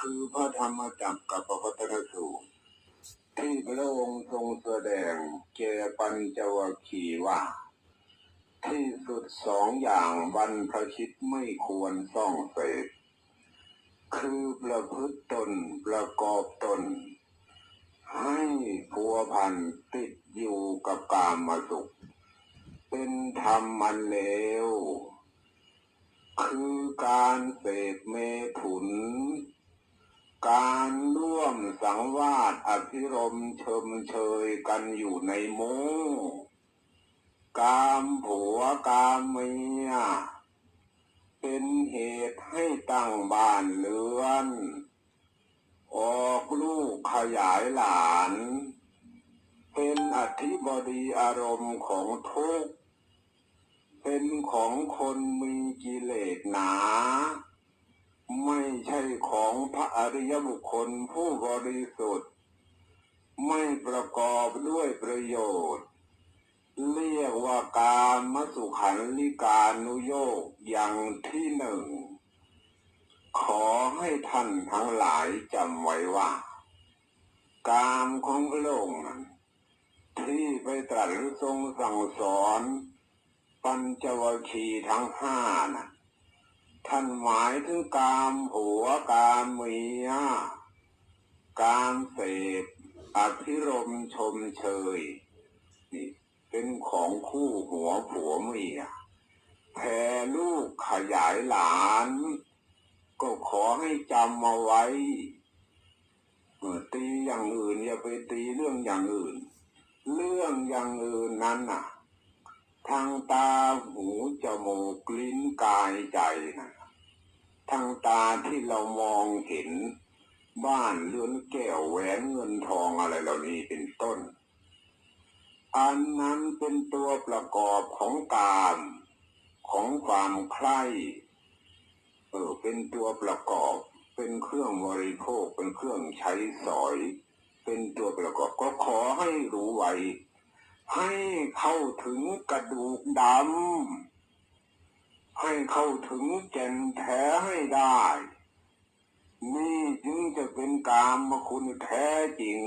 คือพระธรรมจักรกับพระพุทธสูตรที่พระองค์ทรงแสดงแก่ปัญจวัคคีว่า ที่สุดสองอย่างบรรพชิตไม่ควรส่องเสพคือประพฤติตนประกอบตน ให้พัวพันติดอยู่กับกามสุข เป็นธรรมมันเลวคือการเสพเมถุน การร่วมสังวาสอภิรมเชมเชยกันอยู่ในโมกามผัวกามเมียเป็นเหตุให้ตั้งบ้านเรือน ออกลูกขยายหลาน เป็นอธิบดีอารมณ์ของทุกเป็นของคนมีกิเลสหนา ไม่ใช่ของพ ระอริยบุคคลผู้บริสุทธิ์ ไม่ประกอบด้วยประโยชน์ เรียกว่าการมสุขันลิกานุโยกอย่างที่หนึ่ง ขอให้ท่านทั้งหลายจำไว้ว่า กามของพระองค์นั้นที่ไปตรัสทรงสั่งสอน ปัญจวัคคีย์ทั้งห้านะ ท่านหมายถึงกามผัวกามเมียกามเสพอภิรมชมเชยนี่เป็นของคู่หัวผัวเมียแผ่ลูกขยายหลาน ก็ขอให้จำมาไว้เมื่อตีอย่างอื่นอย่าไปตีเรื่องอย่างอื่น เรื่องอย่างอื่นนั้นน่ะ ทางตาหูจมูกลิ้นกายใจนะ ทางตาที่เรามองเห็นบ้านเรือนแก้วแหวนเงินทองอะไรเหล่านี้เป็นต้น อันนั้นเป็นตัวประกอบของกามของความใคร่เออเป็นตัวประกอบ เป็นเครื่องบริโภคเป็นเครื่องใช้สอย เป็นตัวประกอบก็ขอให้รู้ไว้ ให้เข้าถึงกระดูกดำ ให้เข้าถึงแก่นแท้ให้ได้ นี่จึงจะเป็นกามคุณแท้จริง